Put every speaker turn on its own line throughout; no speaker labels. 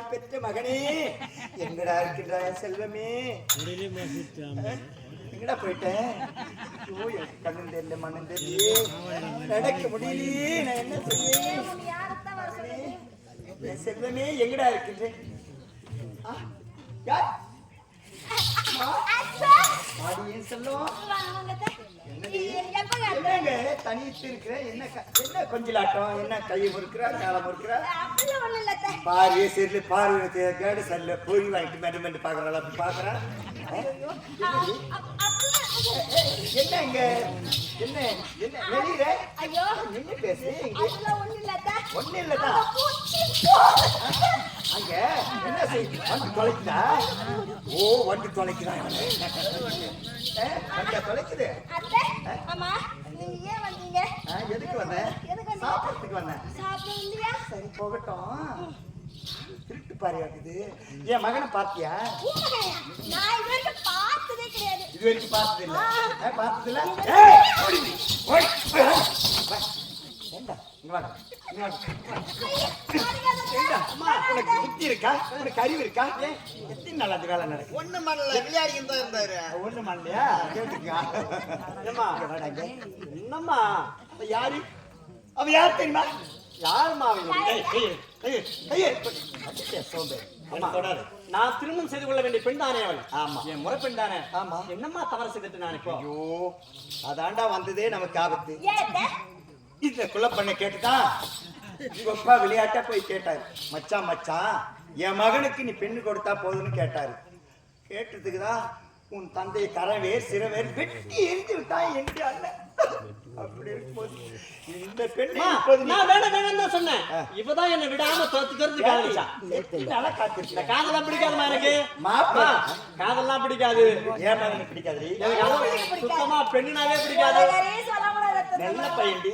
நான் பெற்ற மகனே. எங்கடா இருக்கின்றாய் செல்வமே? எங்கடா போயிட்டேன்? ஐயோ எனக்கு கண்ணும் தெரியல மண்ணும் தெரியலையே. நடக்க முடியலையே. நான் என்ன செய்வேன்? செல்வமே எங்கடா இருக்கின்றேன் யார்? என் செல்லம்? என்னங்க? தனித்து இருக்கிற என்ன என்ன கொஞ்சலாட்டம்? என்ன கை முறுக்கிறா காலம் முறுக்கிறா? பாரு சரியில்ல பாரு கேடு சரியில்ல பொறி வாங்கிட்டு மெண்டு மெண்டு பாக்குறாள் அப்படி பாக்குறா என்ன என்ன என்ன வெளியில?
ஐயோ.
என்ன பேசு
ஒண்ணு
இல்லதா அங்க என்ன செய்? வண்டு தொலைக்குதா? ஓ வண்டு தொலைக்குதா இவனை. ஆ, வண்டா தொலைக்குது? எதுக்கு வந்தேன்? சாப்பிடறதுக்கு வந்தேன் சரி போகட்டும். திருட்டு இருக்குது. என் மகனை?
நான் இது வரைக்கும் பார்த்ததே
இல்ல பார்த்தது இல்ல ஏய், ஓடி நீ. ஓடி. வா. ஏண்டா, இங்க வாடா. உனக்கு புத்தி இருக்கா உனக்கு அறிவு இருக்கா எத்தனை நாள் அந்த வேலை நடக்குது
ஒண்ணு பண்ணல விளையாடிக்கிட்டு தான் இருந்தாரு
ஒண்ணு பண்ணலையா கேட்டுக்கா.
என்னம்மா
யாரு அவ யார் தெரியுமா தொடாத.
நான் திருமணம் செய்து கொள்ள வேண்டிய பெண் தானே அவள்
ஆமா.
என் முறை பெண் தானே
ஆமா.
என்னம்மா தவறு செய்துட்டு நான் இப்போ
ஐயோ அதாண்டா வந்ததே நமக்கு ஆபத்து? இந்த குள்ள பண்ண கேட்டுதான் உங்க அப்பா விளையாட்டா போய் கேட்டாரு. மச்சான் மச்சான் என் மகனுக்கு நீ பெண்ணு கொடுத்தா போதும்னு கேட்டாரு. கேட்டதுக்கு தான் உன் தந்தையை கரவேர் சிறவேர் வெட்டி எரிந்து விட்டான் எங்க அண்ணன்? அப்படி இருக்கும்போது இந்த நீ-
நான் வேணாம் வேணாம் தான் சொன்னேன். இவதான் என்ன விடாம தோத்து தோத்து காதலிச்சா இந்த
காத்திருக்கேன்
எனக்கு?
மாப்பிள்ளை.
அம்மா, காதெல்லாம் பிடிக்காது.
ஏன் பிடிக்காது?
எனக்கு சுத்தமா பெண்ணுனாவே பிடிக்காது.
நல்ல பையன்டி.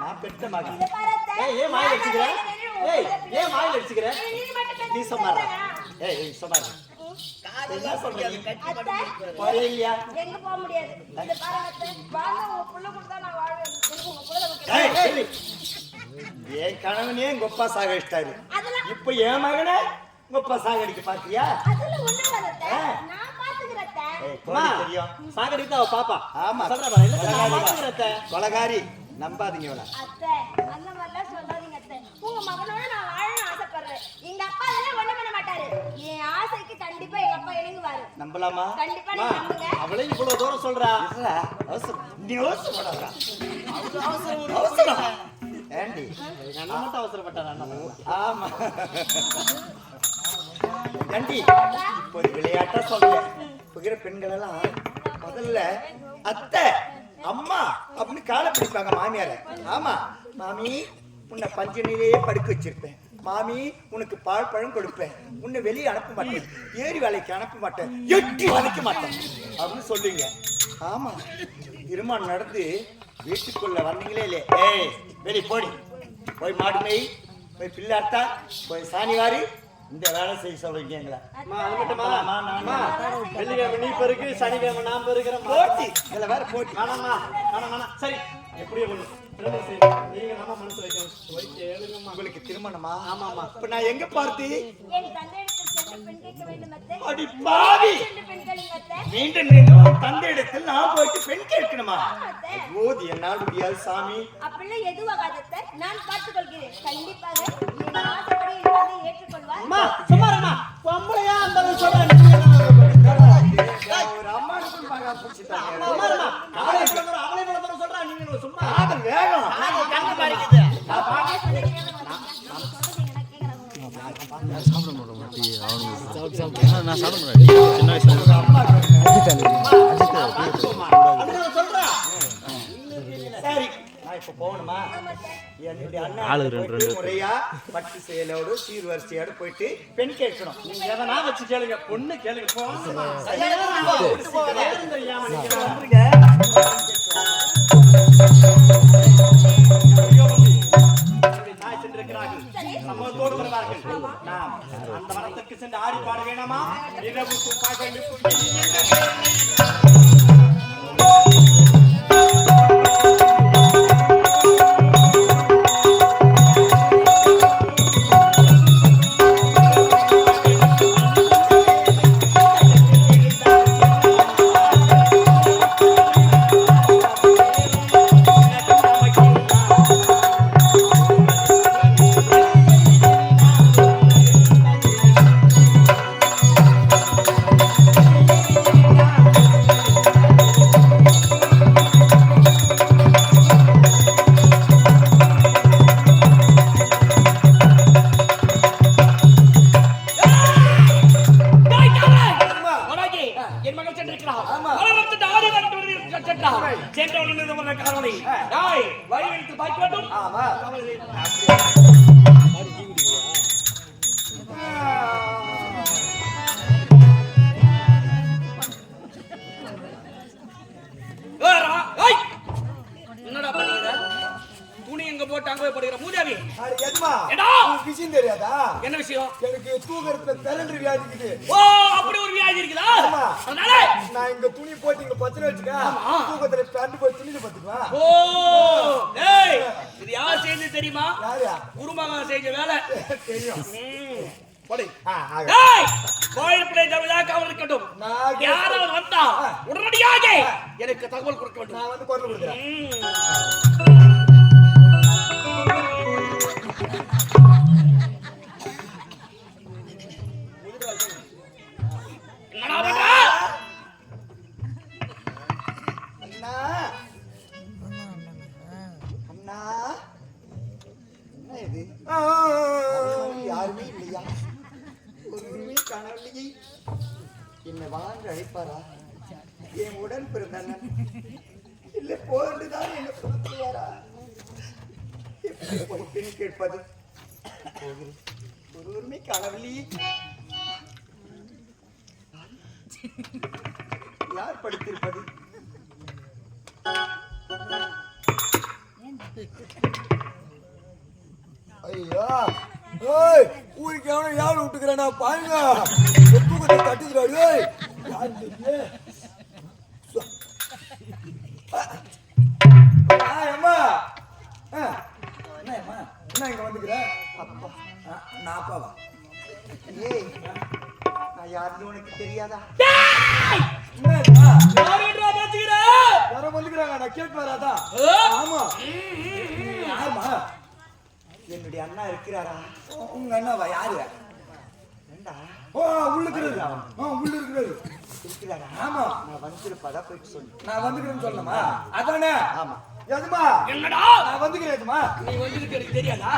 நான் பெற்ற மகன்.
ஏய் ஏன் வாயில் அடிச்சுக்கிற ஏய் ஏன் வாயில் அடிச்சுக்கிற
நீ மட்டும்
நீ
பேசுறா.
சொன்னாரா ஏய் ஏய்
பிடிக்காது கட்டி
அத்தை,
போறே இல்லையா
எங்க போக முடியாது இந்த பாருங்க அத்தை, வாங்க உங்க புள்ள கொடுத்தா நான் வாழ்வேன் எனக்கு உங்க புள்ள
ஏய்,
முக்கியம்.
ஏய். என் கணவனே எங்க அப்பா
அதெல்லாம்
இப்ப என் மகனை உங்க அப்பா பாத்தியா
இல்ல அத்தை.
ஆ.
நான் பாத்துக்கிறேன் அத்தை.
ஏய்,
அம்மா,
கோழி தெரியும்.
சாகடித்து அவ பாப்பா?
ஆமா.
சொல்றேன் பாரு, இல்ல,
கொலகாரி நம்பாதீங்க இவள.
அத்தை, அந்த மாதிரிலாம் சொல்லாதீங்க அத்தை. உங்க மகனோட நான் வாழணும்னு ஆசைப்படுறேன். எங்க அப்பா அதெல்லாம் பண்ண மாட்டாரு. என் ஆசைக்கு கண்டிப்பா எங்க அப்பா இணங்குவாரு.
நம்பலாமா?
கண்டிப்பா நம்புங்க.
அவளே இவ்வளவு தூரம் சொல்றா?
இல்ல, அவசரம். நீ அவசரம் ஏண்டி?
மட்டும் அவசரப்பட்டாரா அண்ணன்
ஆமா. ஏண்டி? இப்போ விளையாட்டா சொல்றேன். புகிற பெண்கள் எல்லாம் முதல்ல அத்தை அம்மா அப்படின்னு காலை பிடிப்பாங்க மாமியார. ஆமா மாமி உன்னை பஞ்சனிலேயே படுக்க வச்சிருப்பேன். மாமி உனக்கு பால் பழம் கொடுப்பேன். உன்னை வெளியே அனுப்ப மாட்டேன். ஏரி வேலைக்கு அனுப்ப மாட்டேன். எட்டி வளைக்க மாட்டேன். அப்படின்னு சொல்லுவீங்க. ஆமா திருமணம் நடந்து வீட்டுக்குள்ள வந்தீங்களே இல்லையே? ஏய் வெளியே போடி. போய் மாடு மேய் போய் பிள்ளாட்டா போய் சாணிவாரி இந்த வேலை செய்ய சொல்றீங்க எங்களை? ஆமா,
வெள்ளிக்கிழமை நீ பெருக்கு சனிக்கிழமை நான் பெருக்கிறேன்
போட்டி. இதுல வேற போட்டி.
வேணாம் வேணாம் சரி. எப்படியோ
உங்களுக்கு திருமணமா?
ஆமாம்மா.
இப்ப நான் எங்க பார்த்து? அடி பாவி. மீண்டும் மீண்டும் தந்தை இடத்தில் நான் போயிட்டு பெண் கேட்கணுமா இது என்னால் முடியாது சாமி
அப்படிலாம் எதுவாகாது. நான் பார்த்துக் கொள்கிறேன் கண்டிப்பாக.
பொம்பளையா அந்த சொல்றேன்
ஒரு அம்மானுக்கும் மகா பிடிச்சிட்டாங்க
சும்மா. அவளே அவளே சொல்றா, நீங்க
வேகம்
கண்ணு மாறிக்குது
சாப்பிட அவனுக்கு நான் சாப்பிட சின்ன வயசுல
போகணுமா என்னுடைய
ஆளு
அண்ணன் போயிட்டு முறையா பட்டு செயலோடு போயிட்டு பெண் கேட்கணும்
நீங்க எதனா வச்சு கேளுங்க பொண்ணு கேளுங்க போங்கம்மா. சமூகத்தோடு நாம் அந்த வனத்திற்கு சென்று ஆடி பாட வேணாமா இரவு
செய்து தெரியுமா? குருமகன் செஞ்ச வேலை.
தெரியும்.
கோயில் பிள்ளை தவிர காவல் இருக்கட்டும். யாராவது வந்தா உடனடியாக. எனக்கு தகவல் கொடுக்க வேண்டும்.
நான் வந்து குரல் கொடுக்குறேன். ஒரு ஒருவருமே கடவுளி யார் படித்திருப்பது? ஐயா ஏய் ஊருக்கு எவனோ யார் விட்டுக்கிறேனா பாருங்க. தூக்கத்தை தட்டுக்கிறாடு ஏய். யார் அம்மா. என்ன என்ன இங்க வந்துக்கிறேன் அப்பா. ஆ, நான் அப்பாவா? ஏய் நான் யாருன்னு உனக்கு தெரியாதா? யாரோ வந்துக்கிறாங்க நான் கேட்டு வராதா? ஆமா. யாருமா? என்னுடைய அண்ணா இருக்கிறாரா? உங்க அண்ணாவா? யாரு? ஏண்டா? ஓ உள்ள இருக்கிறது ஆ உள்ள இருக்கிறது இருக்கிறாரா? ஆமா. நான் வந்திருப்பதா போயிட்டு சொல்லு நான் வந்துக்கிறேன்னு சொல்லணுமா? அதானே? ஆமா. எதுமா?
என்னடா?
நான் வந்துக்கிறேன் எதுமா?
நீ வந்துருக்கு எனக்கு தெரியாதா?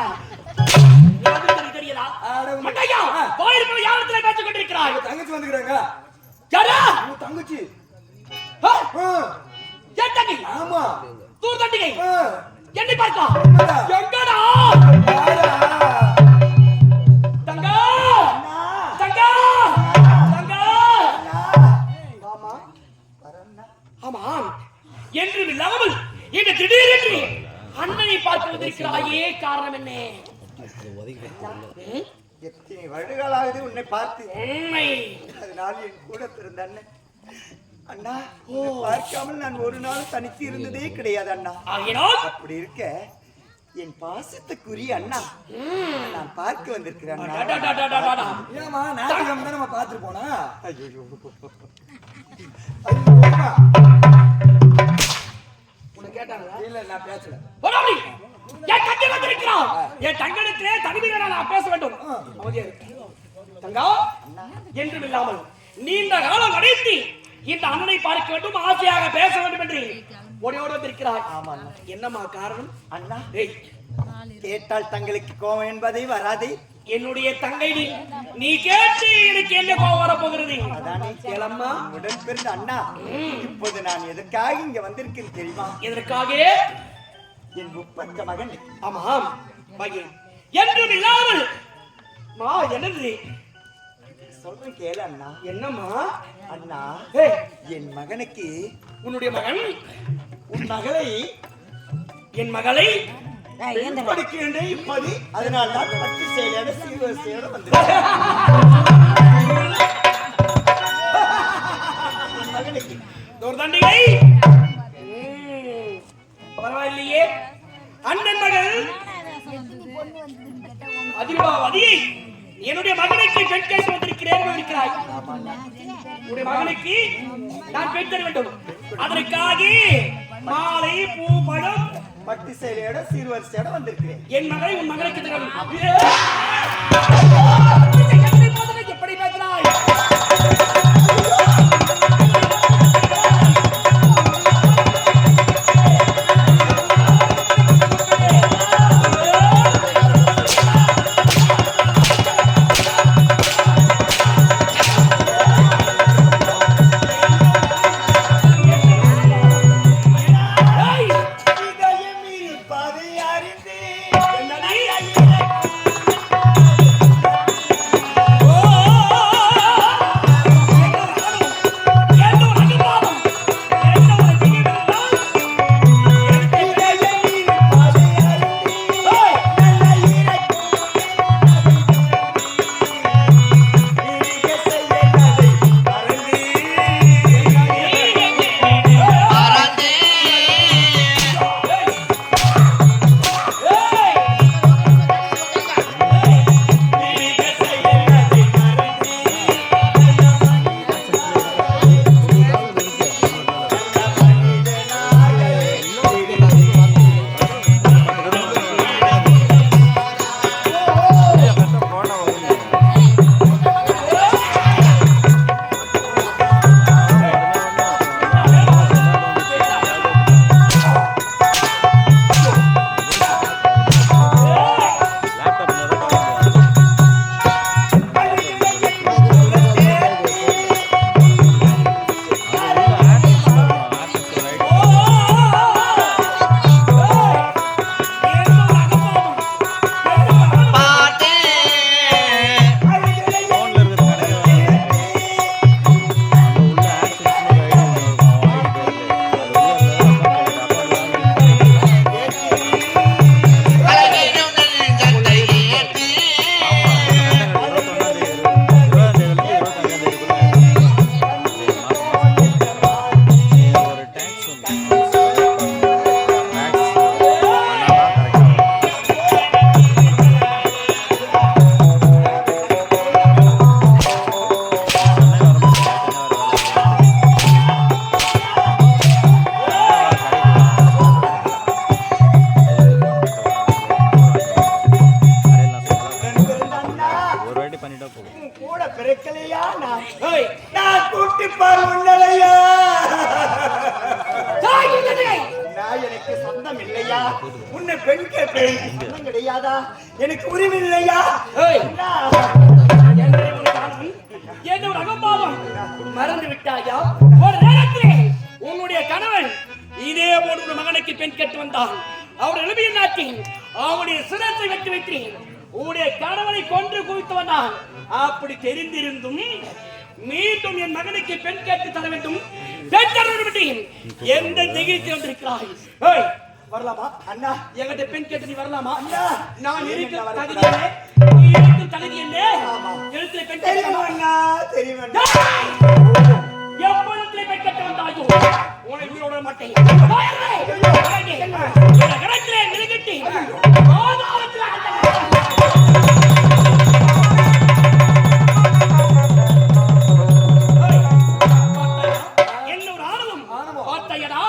நீ வந்துருக்கு எனக்கு தெரியாதா
ஆட உங்க-
மட்டையா
ஆ.
கோயில் பிள்ளை யாரத்துல பேசிக் கொண்டிருக்கிறாய்?
தங்கச்சி வந்துக்கிறாங்க.
யாரா?
உங்க தங்கச்சி.
என் தங்கை?
ஆமா.
தூர் தண்டிகை. என்னை பார்க்கா. எங்கடா? தங்கா! தங்கா! தங்கா.
ஆமா.
என்று இல்லாமல் இன்று திடீரென்று அண்ணனை பார்க்க வந்திருக்கிறாயே காரணம் என்ன?
எத்தனை வருடங்களாவது உன்னை பார்த்து
உண்மை.
அதனால் என் கூட பிறந்த அண்ணன் அண்ணா பார்க்காமல் நான் ஒரு நாள் தனித்து இருந்ததே கிடையாது அண்ணா. அப்படி இருக்க என் பாசத்துக்குரிய அண்ணா நான் பார்க்க வந்திருக்கிறேன். ஏமா ஞாயிற்றுக்கிழமை தான் நம்ம பார்த்துட்டு போனா? ஐயோ.
உன்னை கேட்டாங்களா?
இல்ல நான் பேசல.
என் தங்கை வந்திருக்கிறான். என் தங்கத்திலே தனிமையில நான் பேச வேண்டும். அமைதியா இரு. தங்கா என்றும் இல்லாமல் நீண்ட காலம் அடைத்து இந்த அண்ணனை பார்க்க வேண்டும் ஆசையாக பேச வேண்டும் என்று ஓடியோடு வந்திருக்கிறாய்.
ஆமா
என்னம்மா காரணம்?
அண்ணா கேட்டால் தங்களுக்கு கோபம் என்பதை வராதே.
என்னுடைய தங்கை நீ நீ கேட்டு எனக்கு என்ன கோவம் வரப் போகிறது
அதானே
கேளம்மா.
உடன் பிறந்த அண்ணா. இப்போது நான் எதற்காக இங்க வந்திருக்கேன் தெரியுமா?
இதற்காக
என் முப்பத்த மகன்.
ஆமாம் மகன் என்றும் இல்லாமல் மா என்னது
சொல்றேன் கேளு அண்ணா.
என்னம்மா?
அண்ணா என் மகனுக்கு
உன்னுடைய மகன்
உன் மகளை
என் மகளை
படிக்கின்றே இப்போது அதனால் தான் பட்டு செயலோட சீர்வரிசையோட வந்து மகனுக்கு.
பரவாயில்லையே அண்ணன் மகள். அதிர்பாவதி என்னுடைய மகனுக்கு பெண் கேட்டு வந்திருக்கிறேன் இருக்கிறாய் உன்னுடைய மகனுக்கு நான் பெண் தர வேண்டும். அதற்காக மாலை பூ பழம்
பட்டு செயலையோட சீர்வரிசையோட வந்திருக்கிறேன்.
என் மகளை உன் மகனுக்கு தர நாட்டின் அவனுடைய சிரத்தை வெட்டி வைத்தேன் உன்னுடைய கணவனை கொன்று குவித்து வந்தான் அப்படி தெரிந்திருந்தும் மீண்டும் என் மகனுக்கு பெண் கேட்டு தர வேண்டும். பெண் தர வேண்டும் எந்த திகிழ்ச்சி வந்திருக்கிறாய். வரலாமா?
அண்ணா
என்கிட்ட பெண் கேட்டு நீ வரலாமா?
அண்ணா.
நான்
என்ன
தகுதி என்ன நீ இருக்கும் தகுதி என்ன எழுத்துல பெண்
தெரியும்? அண்ணா? தெரியும்!
எப்பொழுதுல பெண் கட்ட வந்தாயோ? உன்னை உயிரோட மாட்டேன். பார்த்தாயடா?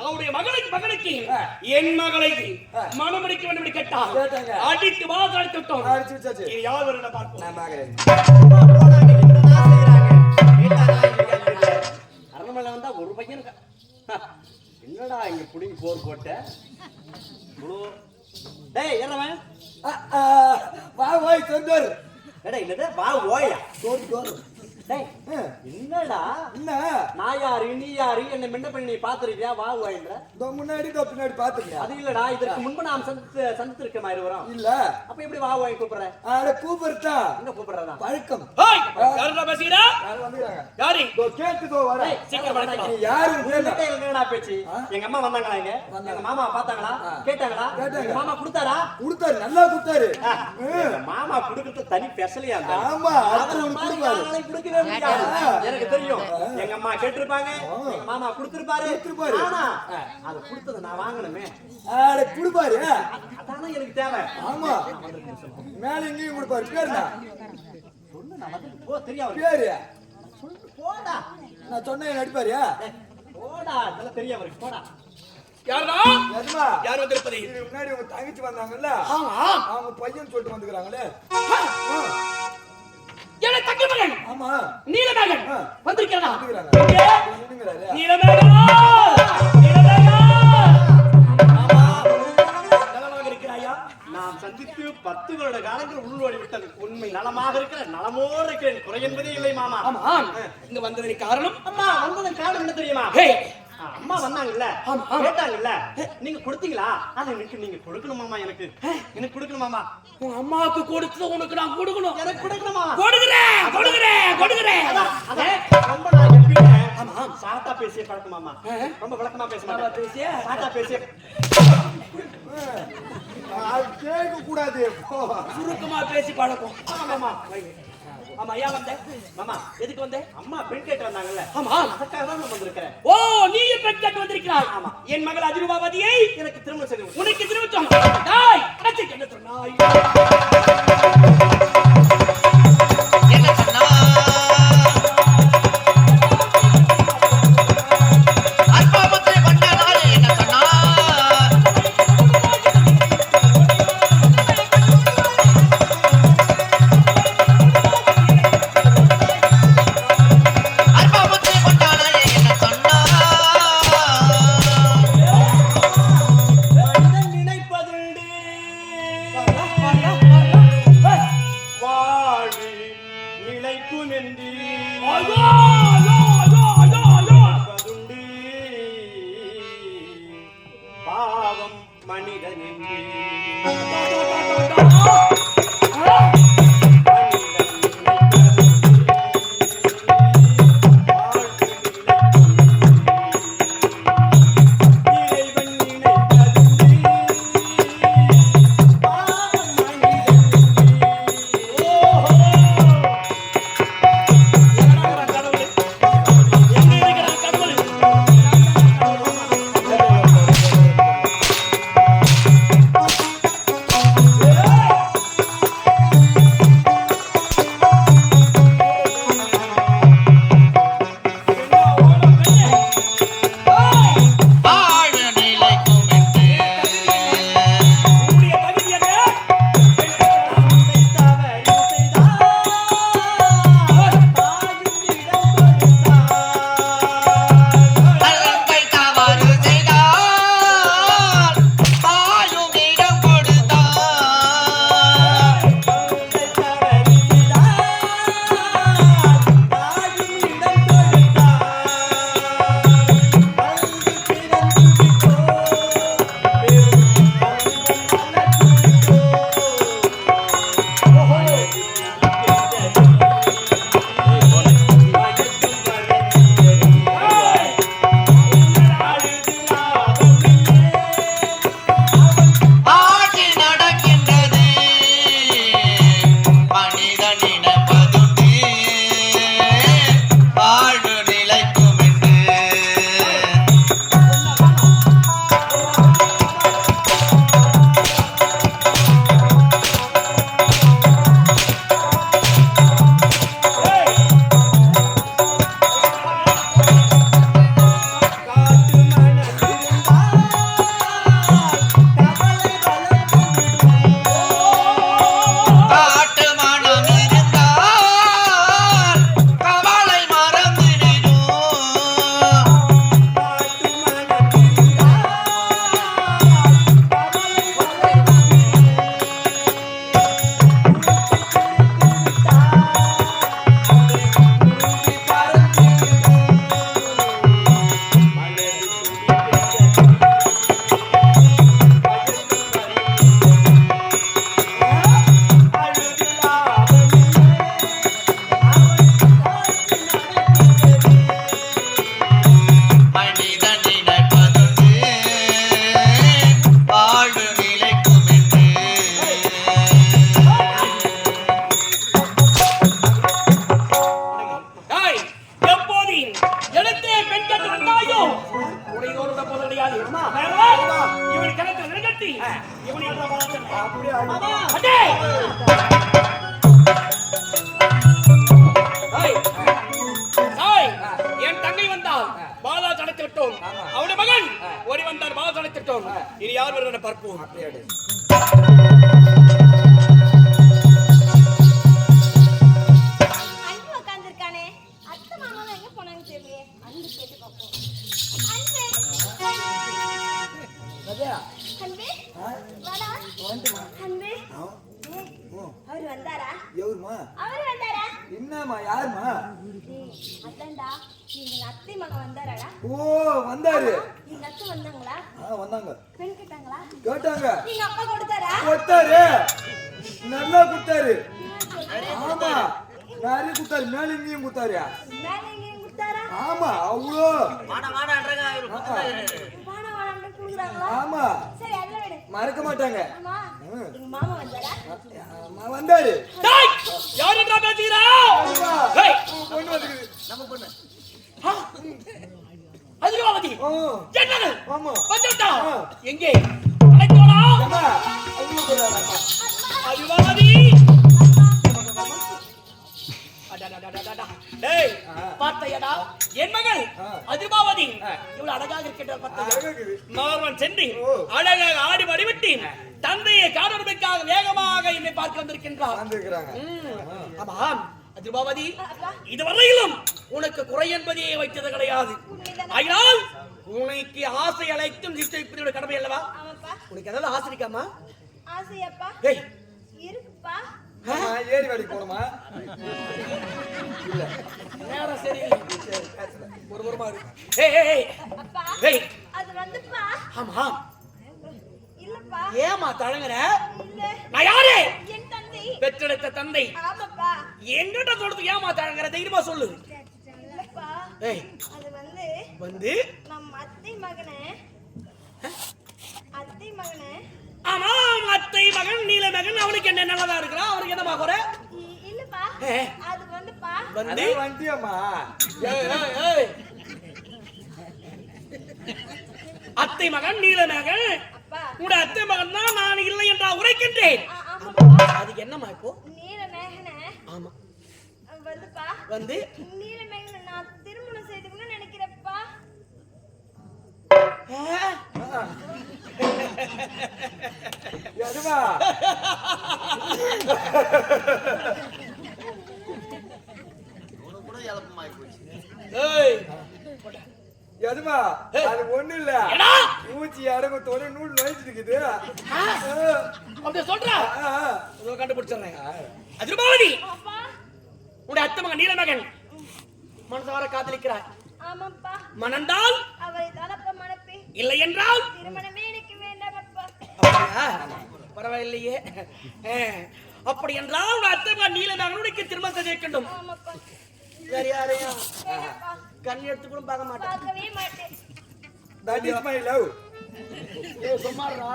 அவருடைய மகனுக்கு. மகனுக்கு என் மகளை மனமடிக்க வேண்டும்
கேட்டாங்க.
அடித்து
அடிச்சு வச்சாச்சு.
இது யார் பார்ப்போம்.
அரண்மனை வந்தா ஒரு பையன் என்னடா இங்க புடிங்கி போர் போட்ட? இவ்வளோ டேய்
ஆ, வா ஓய் சொந்தர்
ஏடா என்னது? வா ஓயா
சோறு சோறு.
என்னடா?
என்ன?
நான் யாரு நீ யாரு? என்ன மின்ன பண்ணி நீ பாத்துருக்கியா வா ஓயன்ற
இதோ முன்னாடி பின்னாடி பாத்துக்கியா
அது இல்லடா இதற்கு முன்பு நாம் சந்தித்து சந்தித்திருக்க இருவரும்
இல்ல.
அப்ப எப்படி வா ஓய் கூப்பிடுற?
ஆட கூப்பிடுறா
என்ன கூப்பிடுறதா?
பழக்கம்
ஹேய்! யாருடா பேசுகிறா யாரு
வர.
சீக்கிரம்
என்னடா பேச்சு? எங்க அம்மா வந்தாங்களா இங்க? எங்க மாமா பார்த்தாங்களா? கேட்டாங்களா?
கேட்டாங்க.
எங்க மாமா கொடுத்தாரா?
கொடுத்தாரு நல்லா கொடுத்தாரு.
மாமா குடுக்கறது தனி பெசலியா
ஆமா
கொடுக்கவே முடியாது எனக்கு தெரியும். எங்க அம்மா கேட்டிருப்பாங்க. மாமா கொடுத்திருப்பாரு.
கொடுத்திருப்பாரு.
ஆனா அத கொடுத்தத நான் வாங்கணுமே.
ஆட கொடுப்பாரு.
அதானே எனக்கு தேவை.
ஆமா. மேல எங்கேயும் கொடுப்பாரு. பேர்
சொல்லு நான் வந்து போ தெரியாது
பேரு.
சொல்லு போடா.
நான் சொன்னேன் நடிப்பாரு
ஏய், போடா. இதெல்லாம் தெரியும் அவருக்கு போடா.
யாருடா?
எதுமா
யார் வந்திருப்பது
முன்னாடி உங்க தங்கச்சி வந்தாங்கல்ல.
ஆமா.
அவங்க பையன் சொல்லிட்டு வந்துக்கிறாங்களே.
என்ன தங்க மகன்
ஆமா.
நீலமேகன். வந்திருக்கிறதா?
வந்துக்கிறாங்க
எங்கே?
என்னங்கிறாரு
நீலமேகா நீலமேகா ஆமா. நலமாக இருக்கிறாயா?
நாம் சந்தித்து பத்து வருட காலங்கள் உள்வழி விட்டது உண்மை நலமாக இருக்கிற நலமோடு இருக்கிறேன். குறை என்பதே இல்லை மாமா.
ஆமா இங்க வந்ததற்கு காரணம்?
அம்மா வந்ததன் காரணம் என்ன தெரியுமா? அம்மா வந்தாங்கல்ல?
ஆமா, ஆமா.
கேட்டாங்கல்ல? நீங்க கொடுத்தீங்களா? அது எனக்கு நீங்க கொடுக்கணுமாமா எனக்கு? எனக்கு கொடுக்கணுமாமா
உன் அம்மாவுக்கு கொடுத்தது உனக்கு நான் கொடுக்கணும்.
எனக்கு கொடுக்கணுமா?
கொடுக்குறேன் கொடுக்குறேன் கொடுக்குறேன்.
ரொம்ப நான் எப்பயுமே சாட்டா பேசிய பழக்கமாமா ரொம்ப விளக்கமா பேச மாட்டேன்.
பேசிய?
சாட்டா பேசிய.
அது கேட்க கூடாது.
சுருக்கமா பேசி பழக்கம்.
ஆமாமா
ஆமா ஐயா வந்த.
மாமா
எதுக்கு வந்த?
அம்மா பெண் கேட்டு வந்தாங்கல்ல.
ஆமா.
அதுக்காக தான் நான் வந்திருக்கிறேன்
ஓ நீ பெண் கட்டு வந்திருக்கிறாய். ஆமா. என் மகள் அதிரூபாவதியை
எனக்கு திருமணம் செய்து
உனக்கு திரும்ப டாய் என்ன சொன்னாய்? இனி யார் வருகிற பார்ப்போம்.
ஏய், அவர் வந்தாரா?
எவருமா?
அவர் வந்தாரா?
என்னம்மா யாருமா
அதான்டா எங்க அத்தை மகன் வந்தாராடா.
ஓ வந்தாரு.
எங்க அத்தை வந்தாங்களா?
ஆ வந்தாங்க.
பெண் கேட்டாங்களா?
கேட்டாங்க.
எங்க அப்பா கொடுத்தாரா?
கொடுத்தாரு. நல்லா கொடுத்தாரு. ஆமா நிறைய கொடுத்தாரு. மேல இங்கேயும் கொடுத்தாரு.
மேல கொடுத்தாரா?
ஆமா அவ்வளோ.
வாடா
வாடா கொடுக்குறாங்களா
ஆமா.
சரி அதெல்லாம் விடு.
மறக்க மாட்டாங்க.
ஆமா எங்க மாமா வந்தாரா?
ஆமா, வந்தாரு.
டேய், யார் பேசுகிறா
பொண்ணு. வந்துக்குது
ஆ, அதிர்வாவதி
ஓ
என்னது?
ஆமா.
வந்துட்டா. எங்கே?
போறாங்க
அதிர்வாவதி டேய் பார்த்தையடா என் மகள்
ஆ.
அதிர்பாவதி இவ்வளவு அழகாக இருக்கின்ற பார்த்தையா
அழகா இருக்குது.
மார்வன் சென்று அழகாக ஆடி வடிவிட்டு தந்தையை காணொருமைக்காக வேகமாக என்னை பார்க்க வந்திருக்கின்றார்
வந்திருக்கிறாங்க
ம். ஆமாம் அதிர்பாவதி இதுவரையிலும் உனக்கு குறை என்பதே வைத்தது கிடையாது
உண்மைதானே?
ஆகினால் உனக்கு ஆசை அழைத்தும் நிச்சயிப்பதோட கடமை அல்லவா உனக்கு ஏதாவது ஆசை இருக்காமா
ஆசையப்பா
ஏய்
இருக்குப்பா
ஏரி வேலைக்கு போகணுமா
நேரம் சரி. ஒரு ஒருமா இருக்கு ஏய்
அது வந்துப்பா.
ஆமா
இல்லப்பா.
ஏமா தழங்குற
இல்ல.
நான் யாரு?
என் தந்தை.
பெற்றெடுத்த தந்தை.
ஆமாப்பா.
என்கிட்ட சொல்றது? ஏமா தழங்குற தைரியமா சொல்லு.
இல்லப்பா.
ஏய்.
அது வந்து
வந்து?
நம்ம அத்தை மகனே அத்தை மகனே
ஆமா அத்தை மகன் நீல மகன் அவனுக்கு என்ன நல்லதா இருக்கிறான் அவனுக்கு என்னமா குறை.
அது வந்துப்பா.
வந்து?
அதான் வண்டியம்மா
ஏய், ஏய், ஏய். அத்தை மகன் நீல மகன்.
அப்பா.
உங்க அத்தை மகன் தான் நான் இல்லை என்றா உரைக்கின்றேன். அதுக்கு என்னம்மா இப்போ?
நீல மேகனே.
ஆமா.
வந்துப்பா.
வந்து?
நீல மேகனை நான் திருமணம்
ஏய்
எதுமா அது ஒண்ணு இல்ல ஊச்சி அடங்கு தொலை நூல் நோய்ச்சிட்டு இருக்குது
அப்படி சொல்றா கண்டுபிடிச்சிடுறேன்
அப்பா
உடைய அத்தை மகன் நீல மகன் மனசு வர காதலிக்கிறாய்
ஆமாப்பா
மணந்தால்
அவரை
இல்லை என்றால்
வேண்டாம் அப்பா?
பரவாயில்லையே. அப்படி என்றால் உன் அத்தை மகன் நீல மகனுக்கு திருமணம் வைக்கணும்
ஆமாப்பா.
வேற யாரையும்? கண் எடுத்து கூட பார்க்க மாட்டேன்.
love.
ஏய், சும்மாடுறா.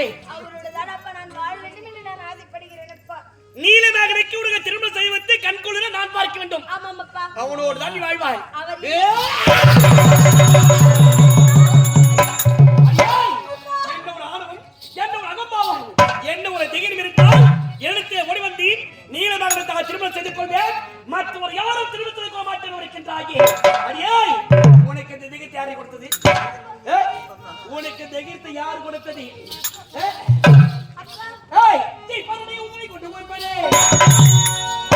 ஏய்,
அவரோட தானப்பா நான் வாழ வேண்டும் என்று நான் ஆசைப்படுகிறேன். அப்பா
நீல மகனுக்கு உனக்கு திருமணம் செய்து வைத்து கண் குளிர நான் பார்க்க வேண்டும். அவனோடு தான் நீ வாழ்வாய்! என்ன ஒரு ஆணவம், என்ன ஒரு அகம்பாவம், என்ன ஒரு திகிர் இருந்தால் எனக்கு ஓடி வந்து நீலமகனத்தாக திருமணம் செய்து கொள்வேன். மற்றவர் யாரும் திருமணம் செய்து கொள்ள மாட்டேன் உரைக்கின்றாயே அடியே உனக்கு இந்த திகிர்த்தை யாரை கொடுத்தது? உனக்கு திகிர்த்தை யார் கொடுத்தது? ஏய் நீ பண்ணி உங்களை கொண்டு போய் பாரு